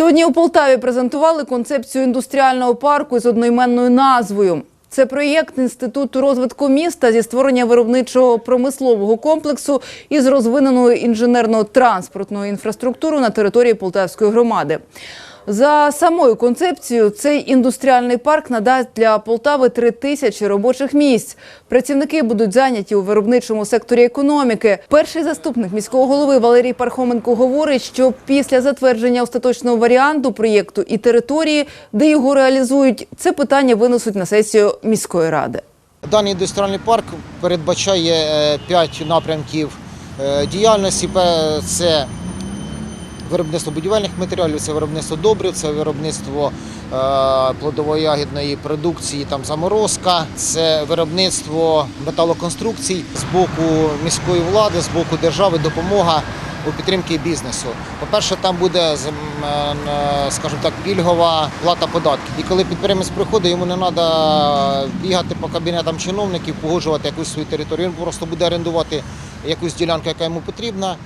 Сьогодні у Полтаві презентували концепцію індустріального парку з одноіменною назвою. Це проєкт інституту розвитку міста зі створення виробничого промислового комплексу із розвиненою інженерно-транспортною інфраструктурою на території Полтавської громади. За самою концепцією, цей індустріальний парк надасть для Полтави три тисячі робочих місць. Працівники будуть зайняті у виробничому секторі економіки. Перший заступник міського голови Валерій Пархоменко говорить, що після затвердження остаточного варіанту проєкту і території, де його реалізують, це питання винесуть на сесію міської ради. Даний індустріальний парк передбачає е, п'ять напрямків е, діяльності. Це виробництво будівельних матеріалів, це виробництво добрив, це виробництво е, плодово-ягідної продукції, там заморозка, це виробництво металоконструкцій з боку міської влади, з боку держави, допомога у підтримці бізнесу. По-перше, там буде з- е, скажімо так, пільгова плата податків. І коли підприємець приходить, йому не треба бігати по кабінетам чиновників, погоджувати якусь свою територію. Він просто буде орендувати якусь ділянку, яка йому потрібна.